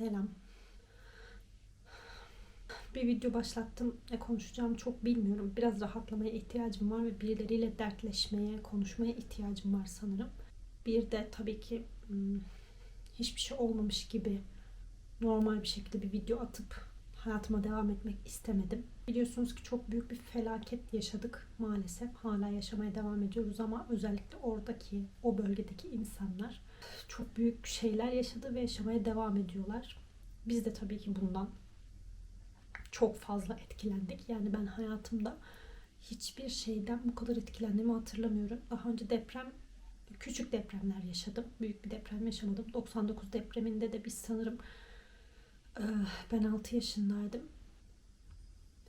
Selam. Bir video başlattım. Ne konuşacağımı çok bilmiyorum. Biraz rahatlamaya ihtiyacım var ve birileriyle dertleşmeye, konuşmaya ihtiyacım var sanırım. Bir de tabii ki hmm, hiçbir şey olmamış gibi normal bir şekilde bir video atıp hayatıma devam etmek istemedim. Biliyorsunuz ki çok büyük bir felaket yaşadık maalesef. Hala yaşamaya devam ediyoruz ama özellikle oradaki, o bölgedeki insanlar çok büyük şeyler yaşadı ve yaşamaya devam ediyorlar. Biz de tabii ki bundan çok fazla etkilendik. Yani ben hayatımda hiçbir şeyden bu kadar etkilendiğimi hatırlamıyorum. Daha önce deprem, küçük depremler yaşadım. Büyük bir deprem yaşamadım. 99 depreminde de biz sanırım ben 6 yaşındaydım.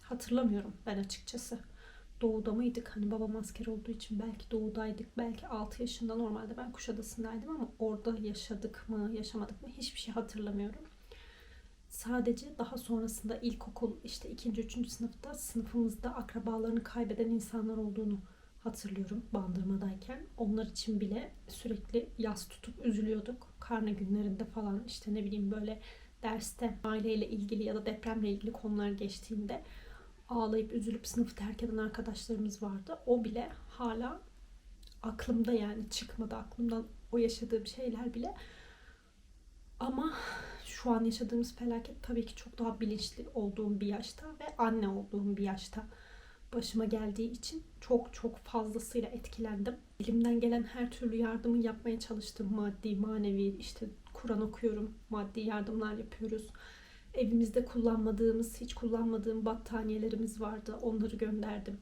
Hatırlamıyorum ben açıkçası. Doğuda mıydık? Hani babam asker olduğu için belki doğudaydık. Belki 6 yaşında normalde ben Kuşadası'ndaydım ama orada yaşadık mı, yaşamadık mı hiçbir şey hatırlamıyorum. Sadece daha sonrasında ilkokul işte ikinci, üçüncü sınıfta sınıfımızda akrabalarını kaybeden insanlar olduğunu hatırlıyorum bandırmadayken. Onlar için bile sürekli yas tutup üzülüyorduk. Karne günlerinde falan işte ne bileyim böyle derste aileyle ilgili ya da depremle ilgili konular geçtiğinde ağlayıp üzülüp sınıfı terk eden arkadaşlarımız vardı. O bile hala aklımda yani çıkmadı aklımdan o yaşadığım şeyler bile. Ama şu an yaşadığımız felaket tabii ki çok daha bilinçli olduğum bir yaşta ve anne olduğum bir yaşta başıma geldiği için çok çok fazlasıyla etkilendim. Elimden gelen her türlü yardımı yapmaya çalıştım. Maddi, manevi, işte Kur'an okuyorum, maddi yardımlar yapıyoruz. Evimizde kullanmadığımız, hiç kullanmadığım battaniyelerimiz vardı. Onları gönderdim.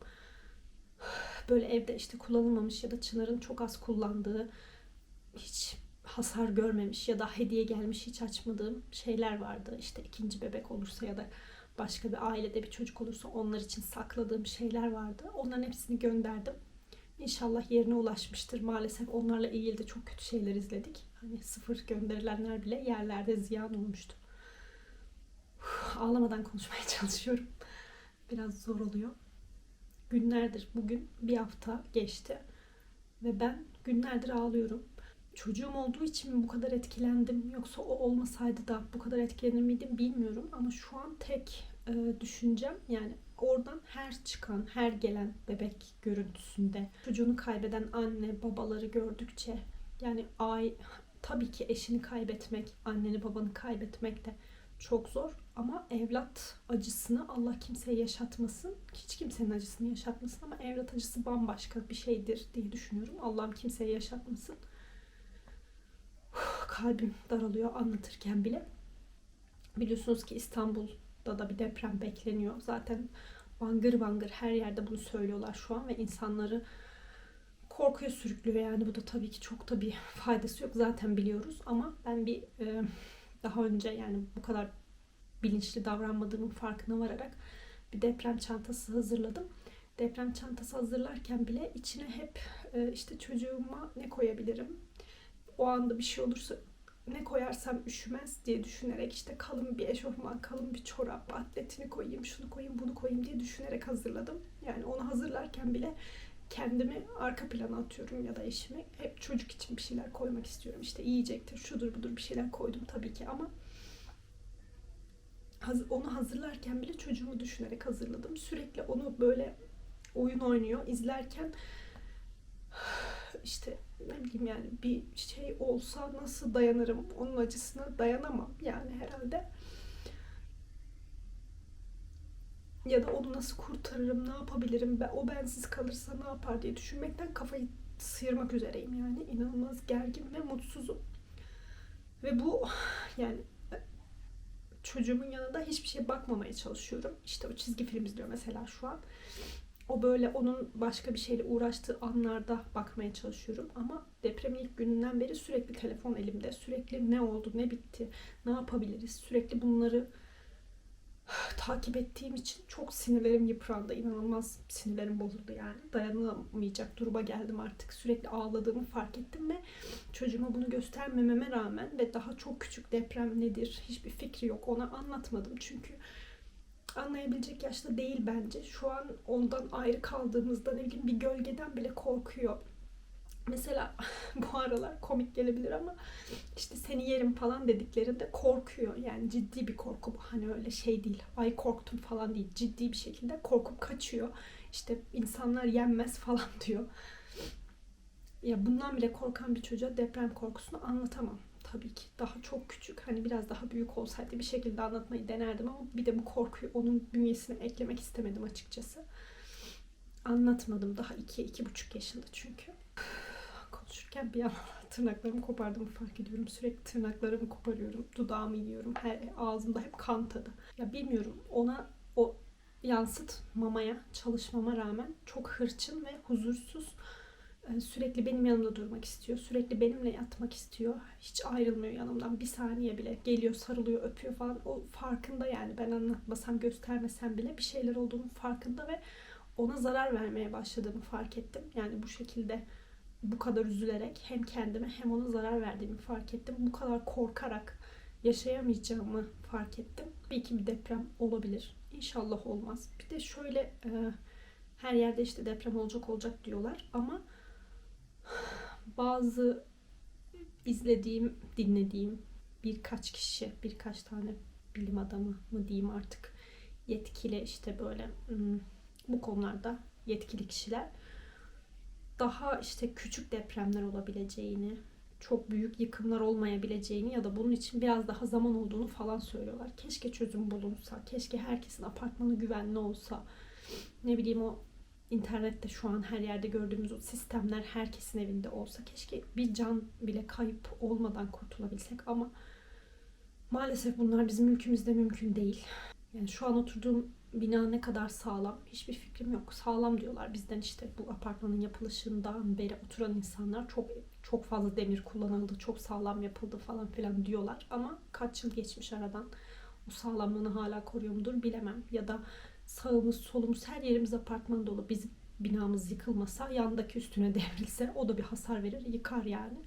Böyle evde işte kullanılmamış ya da Çınar'ın çok az kullandığı, hiç hasar görmemiş ya da hediye gelmiş hiç açmadığım şeyler vardı. İşte ikinci bebek olursa ya da başka bir ailede bir çocuk olursa onlar için sakladığım şeyler vardı. Onların hepsini gönderdim. İnşallah yerine ulaşmıştır. Maalesef onlarla ilgili de çok kötü şeyler izledik. Hani sıfır gönderilenler bile yerlerde ziyan olmuştu. Uf, ağlamadan konuşmaya çalışıyorum. Biraz zor oluyor. Günlerdir bugün bir hafta geçti ve ben günlerdir ağlıyorum. Çocuğum olduğu için mi bu kadar etkilendim yoksa o olmasaydı da bu kadar etkilenir miydim bilmiyorum ama şu an tek e, düşüncem yani oradan her çıkan, her gelen bebek görüntüsünde çocuğunu kaybeden anne, babaları gördükçe yani ay tabii ki eşini kaybetmek, anneni babanı kaybetmek de çok zor ama evlat acısını Allah kimseye yaşatmasın. Hiç kimsenin acısını yaşatmasın ama evlat acısı bambaşka bir şeydir diye düşünüyorum. Allah'ım kimseye yaşatmasın. Uf, kalbim daralıyor anlatırken bile. Biliyorsunuz ki İstanbul'da da bir deprem bekleniyor. Zaten bangır bangır her yerde bunu söylüyorlar şu an ve insanları korkuya sürüklüyor yani bu da tabii ki çok da bir faydası yok zaten biliyoruz ama ben bir e, daha önce yani bu kadar bilinçli davranmadığımın farkına vararak bir deprem çantası hazırladım. Deprem çantası hazırlarken bile içine hep e, işte çocuğuma ne koyabilirim? O anda bir şey olursa ne koyarsam üşümez diye düşünerek işte kalın bir eşofman, kalın bir çorap, atletini koyayım, şunu koyayım, bunu koyayım diye düşünerek hazırladım. Yani onu hazırlarken bile kendimi arka plana atıyorum ya da eşimi. Hep çocuk için bir şeyler koymak istiyorum. İşte yiyecektir, şudur budur bir şeyler koydum tabii ki ama onu hazırlarken bile çocuğumu düşünerek hazırladım. Sürekli onu böyle oyun oynuyor izlerken işte ne bileyim yani bir şey olsa nasıl dayanırım onun acısına dayanamam yani herhalde ya da onu nasıl kurtarırım ne yapabilirim ben o bensiz kalırsa ne yapar diye düşünmekten kafayı sıyırmak üzereyim yani inanılmaz gergin ve mutsuzum ve bu yani çocuğumun yanında hiçbir şeye bakmamaya çalışıyorum. İşte o çizgi film izliyor mesela şu an. O böyle onun başka bir şeyle uğraştığı anlarda bakmaya çalışıyorum. Ama depremin ilk gününden beri sürekli telefon elimde. Sürekli ne oldu, ne bitti, ne yapabiliriz? Sürekli bunları takip ettiğim için çok sinirlerim yıprandı. İnanılmaz sinirlerim bozuldu yani. Dayanamayacak duruma geldim artık. Sürekli ağladığımı fark ettim ve çocuğuma bunu göstermememe rağmen ve daha çok küçük deprem nedir hiçbir fikri yok. Ona anlatmadım çünkü anlayabilecek yaşta değil bence. Şu an ondan ayrı kaldığımızda ne bileyim bir gölgeden bile korkuyor. Mesela bu aralar komik gelebilir ama işte seni yerim falan dediklerinde korkuyor. Yani ciddi bir korku bu. Hani öyle şey değil. Ay korktum falan değil. Ciddi bir şekilde korkup kaçıyor. İşte insanlar yenmez falan diyor. Ya bundan bile korkan bir çocuğa deprem korkusunu anlatamam. Tabii ki daha çok küçük. Hani biraz daha büyük olsaydı bir şekilde anlatmayı denerdim ama bir de bu korkuyu onun bünyesine eklemek istemedim açıkçası. Anlatmadım daha 2-2,5 yaşında çünkü. Konuşurken bir an tırnaklarımı kopardığımı fark ediyorum. Sürekli tırnaklarımı koparıyorum. Dudağımı yiyorum. Her, ağzımda hep kan tadı. Ya bilmiyorum ona o yansıtmamaya çalışmama rağmen çok hırçın ve huzursuz e, sürekli benim yanımda durmak istiyor. Sürekli benimle yatmak istiyor. Hiç ayrılmıyor yanımdan. Bir saniye bile geliyor, sarılıyor, öpüyor falan. O farkında yani. Ben anlatmasam, göstermesem bile bir şeyler olduğunu farkında ve ona zarar vermeye başladığımı fark ettim. Yani bu şekilde bu kadar üzülerek hem kendime hem ona zarar verdiğimi fark ettim. Bu kadar korkarak yaşayamayacağımı fark ettim. Belki bir deprem olabilir. İnşallah olmaz. Bir de şöyle e, her yerde işte deprem olacak olacak diyorlar ama bazı izlediğim, dinlediğim birkaç kişi, birkaç tane bilim adamı mı diyeyim artık yetkili işte böyle hmm, bu konularda yetkili kişiler daha işte küçük depremler olabileceğini, çok büyük yıkımlar olmayabileceğini ya da bunun için biraz daha zaman olduğunu falan söylüyorlar. Keşke çözüm bulunsa, keşke herkesin apartmanı güvenli olsa. Ne bileyim o internette şu an her yerde gördüğümüz o sistemler herkesin evinde olsa keşke bir can bile kayıp olmadan kurtulabilsek ama maalesef bunlar bizim ülkemizde mümkün değil. Yani şu an oturduğum bina ne kadar sağlam hiçbir fikrim yok. Sağlam diyorlar bizden işte bu apartmanın yapılışından beri oturan insanlar çok çok fazla demir kullanıldı, çok sağlam yapıldı falan filan diyorlar ama kaç yıl geçmiş aradan. O sağlamlığını hala koruyor mudur bilemem. Ya da sağımız solumuz her yerimiz apartman dolu. Bizim binamız yıkılmasa yandaki üstüne devrilse o da bir hasar verir yıkar yani.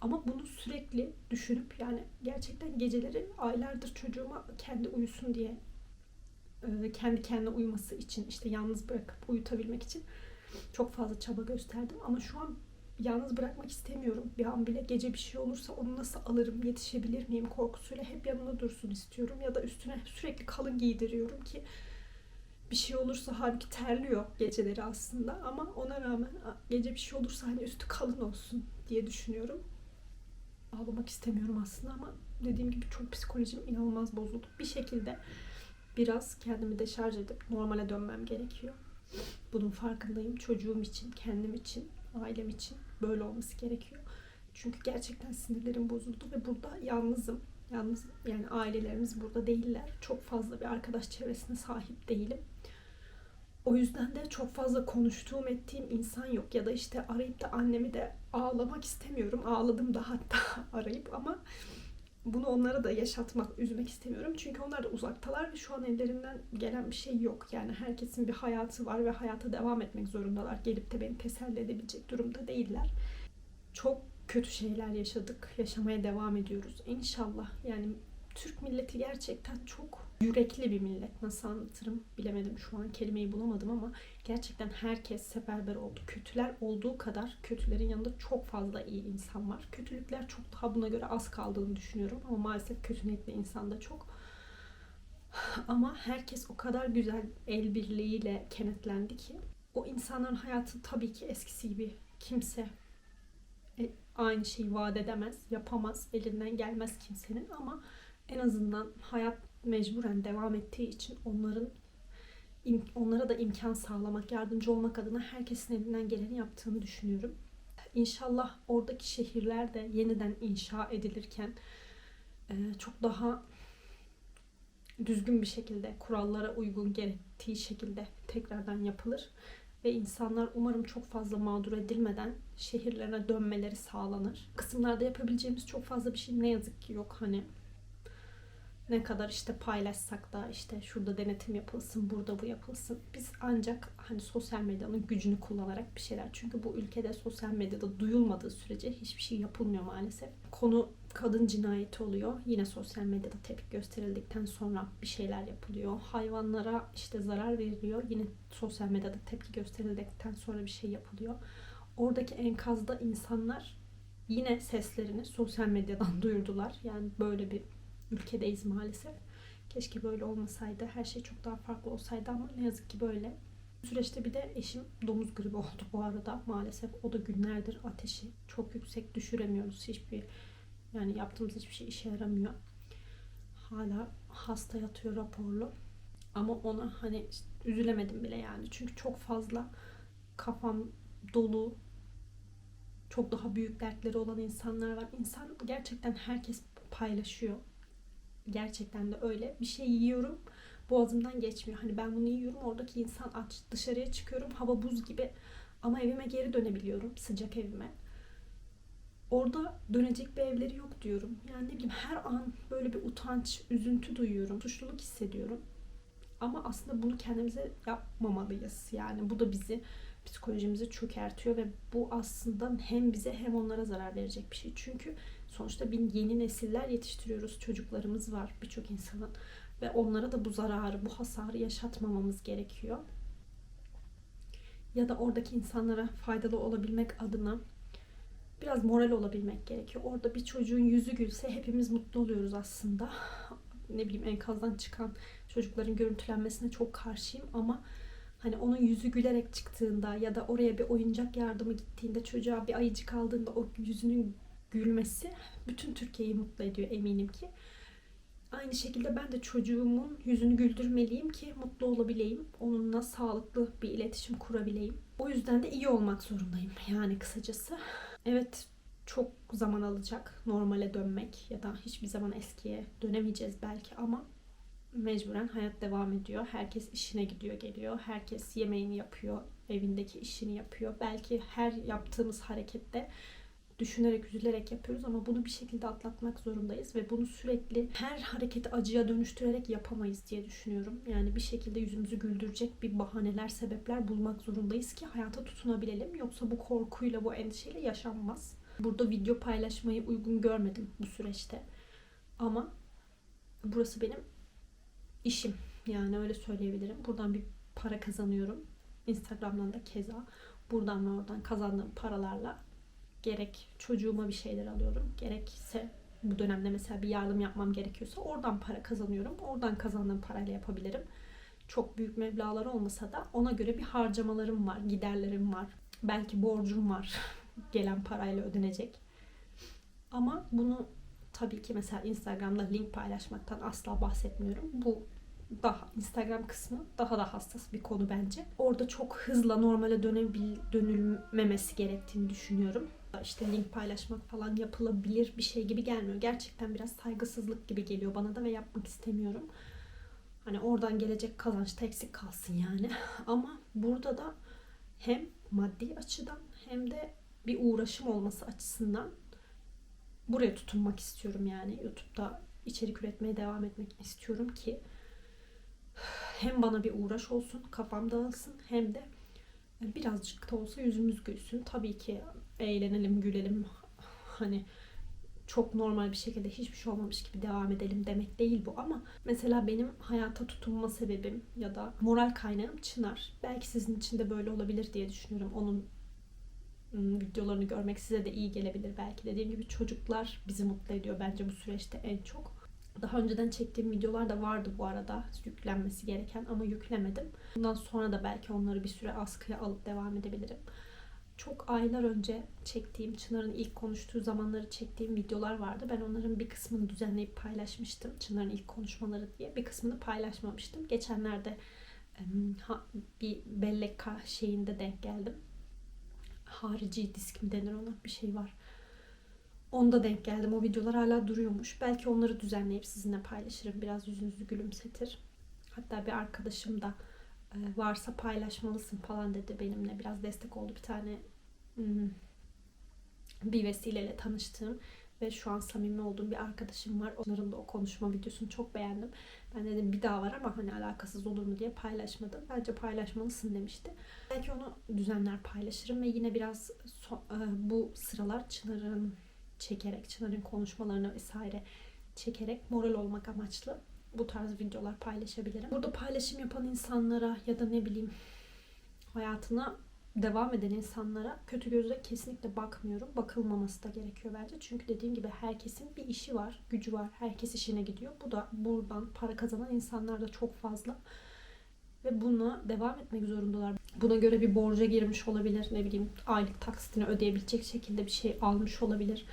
Ama bunu sürekli düşünüp yani gerçekten geceleri aylardır çocuğuma kendi uyusun diye kendi kendine uyuması için işte yalnız bırakıp uyutabilmek için çok fazla çaba gösterdim. Ama şu an yalnız bırakmak istemiyorum. Bir an bile gece bir şey olursa onu nasıl alırım, yetişebilir miyim korkusuyla hep yanımda dursun istiyorum. Ya da üstüne sürekli kalın giydiriyorum ki bir şey olursa halbuki terliyor geceleri aslında ama ona rağmen gece bir şey olursa hani üstü kalın olsun diye düşünüyorum. Ağlamak istemiyorum aslında ama dediğim gibi çok psikolojim inanılmaz bozuldu. Bir şekilde biraz kendimi deşarj edip normale dönmem gerekiyor. Bunun farkındayım. Çocuğum için, kendim için, ailem için böyle olması gerekiyor. Çünkü gerçekten sinirlerim bozuldu ve burada yalnızım. Yalnız yani ailelerimiz burada değiller. Çok fazla bir arkadaş çevresine sahip değilim. O yüzden de çok fazla konuştuğum, ettiğim insan yok. Ya da işte arayıp da annemi de ağlamak istemiyorum. Ağladım da hatta arayıp ama bunu onlara da yaşatmak, üzmek istemiyorum. Çünkü onlar da uzaktalar ve şu an ellerinden gelen bir şey yok. Yani herkesin bir hayatı var ve hayata devam etmek zorundalar. Gelip de beni teselli edebilecek durumda değiller. Çok kötü şeyler yaşadık. Yaşamaya devam ediyoruz. İnşallah yani Türk milleti gerçekten çok yürekli bir millet. Nasıl anlatırım bilemedim şu an kelimeyi bulamadım ama gerçekten herkes seferber oldu. Kötüler olduğu kadar kötülerin yanında çok fazla iyi insan var. Kötülükler çok daha buna göre az kaldığını düşünüyorum ama maalesef kötü niyetli insan da çok. Ama herkes o kadar güzel el birliğiyle kenetlendi ki o insanların hayatı tabii ki eskisi gibi kimse e, aynı şeyi vaat edemez, yapamaz, elinden gelmez kimsenin ama en azından hayat mecburen devam ettiği için onların onlara da imkan sağlamak, yardımcı olmak adına herkesin elinden geleni yaptığını düşünüyorum. İnşallah oradaki şehirler de yeniden inşa edilirken e, çok daha düzgün bir şekilde, kurallara uygun gerektiği şekilde tekrardan yapılır ve insanlar umarım çok fazla mağdur edilmeden şehirlerine dönmeleri sağlanır. Kısımlarda yapabileceğimiz çok fazla bir şey ne yazık ki yok. Hani ne kadar işte paylaşsak da işte şurada denetim yapılsın, burada bu yapılsın. Biz ancak hani sosyal medyanın gücünü kullanarak bir şeyler. Çünkü bu ülkede sosyal medyada duyulmadığı sürece hiçbir şey yapılmıyor maalesef. Konu kadın cinayeti oluyor. Yine sosyal medyada tepki gösterildikten sonra bir şeyler yapılıyor. Hayvanlara işte zarar veriliyor. Yine sosyal medyada tepki gösterildikten sonra bir şey yapılıyor. Oradaki enkazda insanlar yine seslerini sosyal medyadan duyurdular. Yani böyle bir ülkedeyiz maalesef. Keşke böyle olmasaydı. Her şey çok daha farklı olsaydı ama ne yazık ki böyle. Süreçte bir de eşim domuz gribi oldu bu arada maalesef. O da günlerdir ateşi çok yüksek düşüremiyoruz. Hiçbir yani yaptığımız hiçbir şey işe yaramıyor. Hala hasta yatıyor raporlu. Ama ona hani işte üzülemedim bile yani. Çünkü çok fazla kafam dolu. Çok daha büyük dertleri olan insanlar var. İnsan gerçekten herkes paylaşıyor. Gerçekten de öyle. Bir şey yiyorum boğazımdan geçmiyor. Hani ben bunu yiyorum oradaki insan aç. Dışarıya çıkıyorum hava buz gibi. Ama evime geri dönebiliyorum. Sıcak evime. Orada dönecek bir evleri yok diyorum. Yani ne bileyim her an böyle bir utanç, üzüntü duyuyorum. Suçluluk hissediyorum. Ama aslında bunu kendimize yapmamalıyız. Yani bu da bizi psikolojimizi çökertiyor ve bu aslında hem bize hem onlara zarar verecek bir şey. Çünkü sonuçta bir yeni nesiller yetiştiriyoruz. Çocuklarımız var birçok insanın ve onlara da bu zararı, bu hasarı yaşatmamamız gerekiyor. Ya da oradaki insanlara faydalı olabilmek adına biraz moral olabilmek gerekiyor. Orada bir çocuğun yüzü gülse hepimiz mutlu oluyoruz aslında. Ne bileyim enkazdan çıkan çocukların görüntülenmesine çok karşıyım ama hani onun yüzü gülerek çıktığında ya da oraya bir oyuncak yardımı gittiğinde çocuğa bir ayıcık aldığında o yüzünün gülmesi bütün Türkiye'yi mutlu ediyor eminim ki. Aynı şekilde ben de çocuğumun yüzünü güldürmeliyim ki mutlu olabileyim. Onunla sağlıklı bir iletişim kurabileyim. O yüzden de iyi olmak zorundayım yani kısacası. Evet çok zaman alacak normale dönmek ya da hiçbir zaman eskiye dönemeyeceğiz belki ama mecburen hayat devam ediyor. Herkes işine gidiyor geliyor. Herkes yemeğini yapıyor, evindeki işini yapıyor. Belki her yaptığımız harekette düşünerek, üzülerek yapıyoruz ama bunu bir şekilde atlatmak zorundayız ve bunu sürekli her hareketi acıya dönüştürerek yapamayız diye düşünüyorum. Yani bir şekilde yüzümüzü güldürecek bir bahaneler, sebepler bulmak zorundayız ki hayata tutunabilelim. Yoksa bu korkuyla, bu endişeyle yaşanmaz. Burada video paylaşmayı uygun görmedim bu süreçte. Ama burası benim işim. Yani öyle söyleyebilirim. Buradan bir para kazanıyorum. Instagram'dan da keza buradan ve oradan kazandığım paralarla gerek çocuğuma bir şeyler alıyorum. Gerekse bu dönemde mesela bir yardım yapmam gerekiyorsa oradan para kazanıyorum. Oradan kazandığım parayla yapabilirim. Çok büyük meblağlar olmasa da ona göre bir harcamalarım var, giderlerim var. Belki borcum var gelen parayla ödenecek. Ama bunu tabii ki mesela Instagram'da link paylaşmaktan asla bahsetmiyorum. Bu daha Instagram kısmı daha da hassas bir konu bence. Orada çok hızla normale dönebil, dönülmemesi gerektiğini düşünüyorum. İşte link paylaşmak falan yapılabilir bir şey gibi gelmiyor. Gerçekten biraz saygısızlık gibi geliyor bana da ve yapmak istemiyorum. Hani oradan gelecek kazanç da eksik kalsın yani. Ama burada da hem maddi açıdan hem de bir uğraşım olması açısından buraya tutunmak istiyorum yani. YouTube'da içerik üretmeye devam etmek istiyorum ki hem bana bir uğraş olsun, kafam dağılsın hem de birazcık da olsa yüzümüz gülsün. Tabii ki eğlenelim, gülelim. Hani çok normal bir şekilde hiçbir şey olmamış gibi devam edelim demek değil bu ama mesela benim hayata tutunma sebebim ya da moral kaynağım Çınar. Belki sizin için de böyle olabilir diye düşünüyorum. Onun videolarını görmek size de iyi gelebilir belki. Dediğim gibi çocuklar bizi mutlu ediyor bence bu süreçte en çok. Daha önceden çektiğim videolar da vardı bu arada yüklenmesi gereken ama yüklemedim. Bundan sonra da belki onları bir süre askıya alıp devam edebilirim. Çok aylar önce çektiğim, Çınar'ın ilk konuştuğu zamanları çektiğim videolar vardı. Ben onların bir kısmını düzenleyip paylaşmıştım. Çınar'ın ilk konuşmaları diye. Bir kısmını paylaşmamıştım. Geçenlerde bir bellek şeyinde denk geldim. Harici disk mi denir ona bir şey var Onda denk geldim. O videolar hala duruyormuş. Belki onları düzenleyip sizinle paylaşırım. Biraz yüzünüzü gülümsetir. Hatta bir arkadaşım da e, varsa paylaşmalısın falan dedi benimle. Biraz destek oldu bir tane hmm, bir vesileyle tanıştığım ve şu an samimi olduğum bir arkadaşım var. Onların da o konuşma videosunu çok beğendim. Ben dedim bir daha var ama hani alakasız olur mu diye paylaşmadım. Bence paylaşmalısın demişti. Belki onu düzenler paylaşırım ve yine biraz so- e, bu sıralar Çınar'ın çekerek, Çınar'ın konuşmalarını vesaire çekerek moral olmak amaçlı bu tarz videolar paylaşabilirim. Burada paylaşım yapan insanlara ya da ne bileyim hayatına devam eden insanlara kötü gözle kesinlikle bakmıyorum. Bakılmaması da gerekiyor bence. Çünkü dediğim gibi herkesin bir işi var, gücü var. Herkes işine gidiyor. Bu da buradan para kazanan insanlar da çok fazla. Ve buna devam etmek zorundalar. Buna göre bir borca girmiş olabilir. Ne bileyim aylık taksitini ödeyebilecek şekilde bir şey almış olabilir.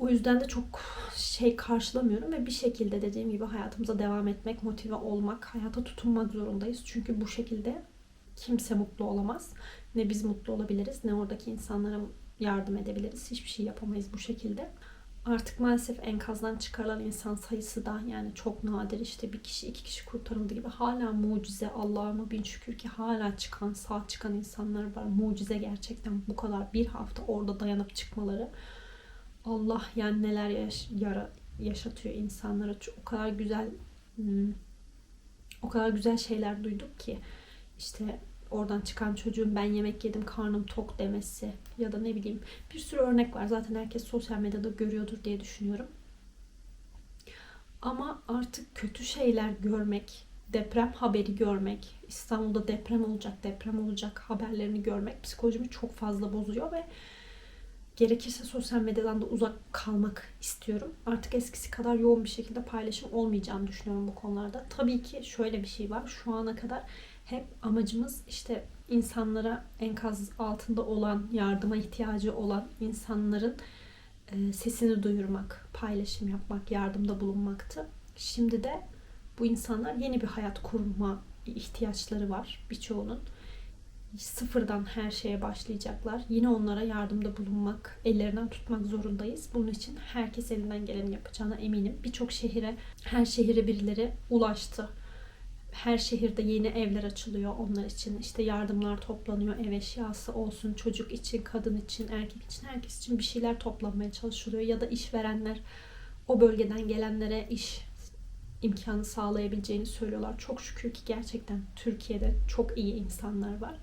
O yüzden de çok şey karşılamıyorum ve bir şekilde dediğim gibi hayatımıza devam etmek, motive olmak, hayata tutunmak zorundayız. Çünkü bu şekilde kimse mutlu olamaz. Ne biz mutlu olabiliriz ne oradaki insanlara yardım edebiliriz. Hiçbir şey yapamayız bu şekilde. Artık maalesef enkazdan çıkarılan insan sayısı da yani çok nadir işte bir kişi iki kişi kurtarıldı gibi hala mucize Allah'ıma bin şükür ki hala çıkan sağ çıkan insanlar var. Mucize gerçekten bu kadar bir hafta orada dayanıp çıkmaları. Allah yani neler yaş- yara- yaşatıyor insanlara. O kadar güzel hmm, o kadar güzel şeyler duyduk ki işte oradan çıkan çocuğun ben yemek yedim karnım tok demesi ya da ne bileyim bir sürü örnek var. Zaten herkes sosyal medyada görüyordur diye düşünüyorum. Ama artık kötü şeyler görmek, deprem haberi görmek, İstanbul'da deprem olacak, deprem olacak haberlerini görmek psikolojimi çok fazla bozuyor ve gerekirse sosyal medyadan da uzak kalmak istiyorum. Artık eskisi kadar yoğun bir şekilde paylaşım olmayacağını düşünüyorum bu konularda. Tabii ki şöyle bir şey var. Şu ana kadar hep amacımız işte insanlara enkaz altında olan, yardıma ihtiyacı olan insanların e, sesini duyurmak, paylaşım yapmak, yardımda bulunmaktı. Şimdi de bu insanlar yeni bir hayat kurma ihtiyaçları var birçoğunun. Sıfırdan her şeye başlayacaklar. Yine onlara yardımda bulunmak, ellerinden tutmak zorundayız. Bunun için herkes elinden geleni yapacağına eminim. Birçok şehire, her şehire birileri ulaştı her şehirde yeni evler açılıyor onlar için. İşte yardımlar toplanıyor. Ev eşyası olsun, çocuk için, kadın için, erkek için, herkes için bir şeyler toplanmaya çalışılıyor. Ya da işverenler o bölgeden gelenlere iş imkanı sağlayabileceğini söylüyorlar. Çok şükür ki gerçekten Türkiye'de çok iyi insanlar var.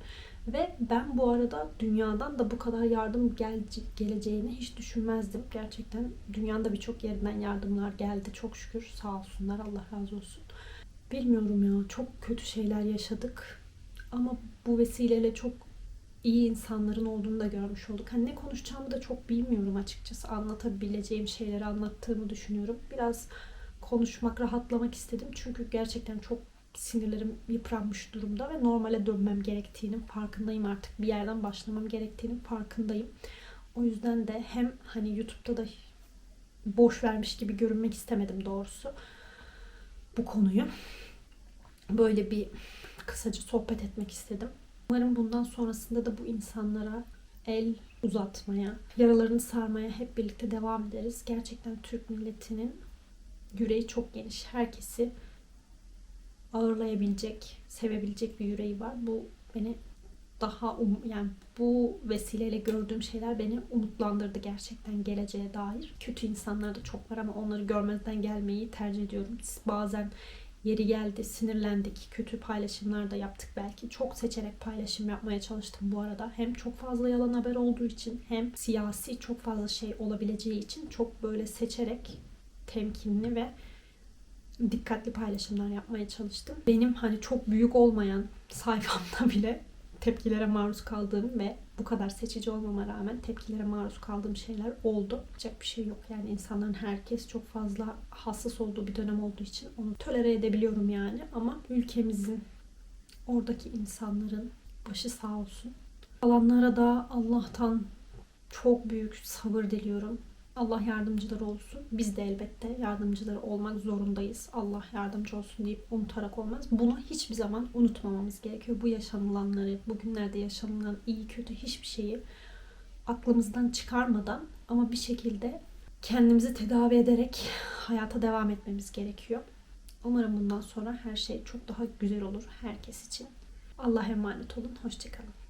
Ve ben bu arada dünyadan da bu kadar yardım gel geleceğini hiç düşünmezdim. Gerçekten dünyanın birçok yerinden yardımlar geldi. Çok şükür sağ olsunlar. Allah razı olsun. Bilmiyorum ya çok kötü şeyler yaşadık. Ama bu vesileyle çok iyi insanların olduğunu da görmüş olduk. Hani ne konuşacağımı da çok bilmiyorum açıkçası. Anlatabileceğim şeyleri anlattığımı düşünüyorum. Biraz konuşmak, rahatlamak istedim. Çünkü gerçekten çok sinirlerim yıpranmış durumda ve normale dönmem gerektiğinin farkındayım artık. Bir yerden başlamam gerektiğinin farkındayım. O yüzden de hem hani YouTube'da da boş vermiş gibi görünmek istemedim doğrusu bu konuyu. Böyle bir kısaca sohbet etmek istedim. Umarım bundan sonrasında da bu insanlara el uzatmaya, yaralarını sarmaya hep birlikte devam ederiz. Gerçekten Türk milletinin yüreği çok geniş. Herkesi ağırlayabilecek, sevebilecek bir yüreği var. Bu beni daha um, yani bu vesileyle gördüğüm şeyler beni umutlandırdı gerçekten geleceğe dair. Kötü insanlar da çok var ama onları görmezden gelmeyi tercih ediyorum. Bazen yeri geldi, sinirlendik, kötü paylaşımlar da yaptık belki. Çok seçerek paylaşım yapmaya çalıştım bu arada. Hem çok fazla yalan haber olduğu için hem siyasi çok fazla şey olabileceği için çok böyle seçerek temkinli ve dikkatli paylaşımlar yapmaya çalıştım. Benim hani çok büyük olmayan sayfamda bile tepkilere maruz kaldığım ve bu kadar seçici olmama rağmen tepkilere maruz kaldığım şeyler oldu. Yapacak bir şey yok. Yani insanların herkes çok fazla hassas olduğu bir dönem olduğu için onu tolere edebiliyorum yani. Ama ülkemizin oradaki insanların başı sağ olsun. Alanlara da Allah'tan çok büyük sabır diliyorum. Allah yardımcıları olsun. Biz de elbette yardımcıları olmak zorundayız. Allah yardımcı olsun deyip unutarak olmaz. Bunu hiçbir zaman unutmamamız gerekiyor. Bu yaşanılanları, bugünlerde yaşanılan iyi kötü hiçbir şeyi aklımızdan çıkarmadan ama bir şekilde kendimizi tedavi ederek hayata devam etmemiz gerekiyor. Umarım bundan sonra her şey çok daha güzel olur herkes için. Allah'a emanet olun. Hoşçakalın.